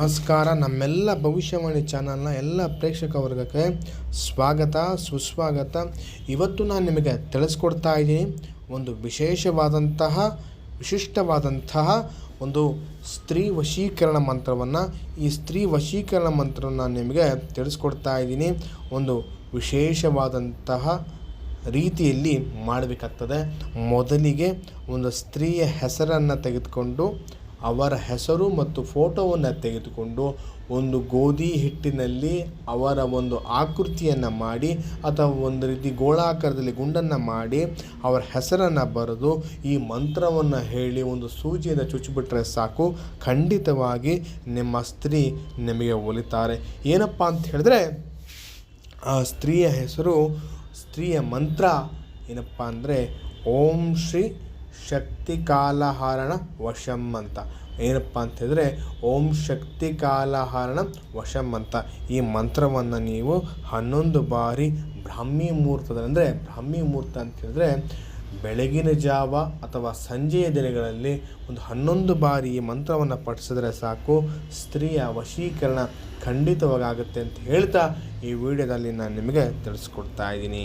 ನಮಸ್ಕಾರ. ನಮ್ಮೆಲ್ಲ ಭವಿಷ್ಯವಾಣಿ ಚಾನಲ್ನ ಎಲ್ಲ ಪ್ರೇಕ್ಷಕ ವರ್ಗಕ್ಕೆ ಸ್ವಾಗತ, ಸುಸ್ವಾಗತ. ಇವತ್ತು ನಾನು ನಿಮಗೆ ತಿಳಿಸ್ಕೊಡ್ತಾ ಇದ್ದೀನಿ ಒಂದು ವಿಶೇಷವಾದಂತಹ, ವಿಶಿಷ್ಟವಾದಂತಹ ಒಂದು ಸ್ತ್ರೀ ವಶೀಕರಣ ಮಂತ್ರವನ್ನು. ಈ ಸ್ತ್ರೀ ವಶೀಕರಣ ಮಂತ್ರವನ್ನು ನಾನು ನಿಮಗೆ ತಿಳಿಸ್ಕೊಡ್ತಾ ಇದ್ದೀನಿ. ಒಂದು ವಿಶೇಷವಾದಂತಹ ರೀತಿಯಲ್ಲಿ ಮಾಡಬೇಕಾಗ್ತದೆ. ಮೊದಲಿಗೆ ಒಂದು ಸ್ತ್ರೀಯ ಹೆಸರನ್ನು ತೆಗೆದುಕೊಂಡು ಅವರ ಹೆಸರು ಮತ್ತು ಫೋಟೋವನ್ನು ತೆಗೆದುಕೊಂಡು ಒಂದು ಗೋಧಿ ಹಿಟ್ಟಿನಲ್ಲಿ ಅವರ ಒಂದು ಆಕೃತಿಯನ್ನು ಮಾಡಿ ಅಥವಾ ಒಂದು ರೀತಿ ಗೋಳಾಕಾರದಲ್ಲಿ ಗುಂಡನ್ನು ಮಾಡಿ ಅವರ ಹೆಸರನ್ನು ಬರೆದು ಈ ಮಂತ್ರವನ್ನು ಹೇಳಿ ಒಂದು ಸೂಜಿಯನ್ನು ಚುಚ್ಚಿಬಿಟ್ರೆ ಸಾಕು. ಖಂಡಿತವಾಗಿ ನಿಮ್ಮ ಸ್ತ್ರೀ ನಿಮಗೆ ಒಲಿತಾರೆ. ಏನಪ್ಪ ಅಂತ ಹೇಳಿದ್ರೆ, ಆ ಸ್ತ್ರೀಯ ಹೆಸರು ಸ್ತ್ರೀಯ ಮಂತ್ರ. ಏನಪ್ಪ ಅಂದರೆ, ಓಂ ಶ್ರೀ ಶಕ್ತಿ ಕಾಲಹರಣ ವಶಂ ಅಂತ. ಏನಪ್ಪ ಅಂತ ಹೇಳಿದ್ರೆ ಓಂ ಶಕ್ತಿ ಕಾಲಹರಣ ವಶಂ ಅಂತ. ಈ ಮಂತ್ರವನ್ನು ನೀವು ಹನ್ನೊಂದು ಬಾರಿ ಬ್ರಾಹ್ಮಿ ಮುಹೂರ್ತದಲ್ಲಿ ಅಂದರೆ ಬ್ರಾಹ್ಮಿ ಮುಹೂರ್ತ ಅಂತ ಹೇಳಿದ್ರೆ, ಬೆಳಗಿನ ಜಾವ ಅಥವಾ ಸಂಜೆಯ ದಿನಗಳಲ್ಲಿ ಒಂದು ಹನ್ನೊಂದು ಬಾರಿ ಈ ಮಂತ್ರವನ್ನು ಪಠಿಸಿದ್ರೆ ಸಾಕು. ಸ್ತ್ರೀಯ ವಶೀಕರಣ ಖಂಡಿತವಾಗುತ್ತೆ ಅಂತ ಹೇಳ್ತಾ ಈ ವಿಡಿಯೋದಲ್ಲಿ ನಾನು ನಿಮಗೆ ತಿಳಿಸ್ಕೊಡ್ತಾ ಇದ್ದೀನಿ.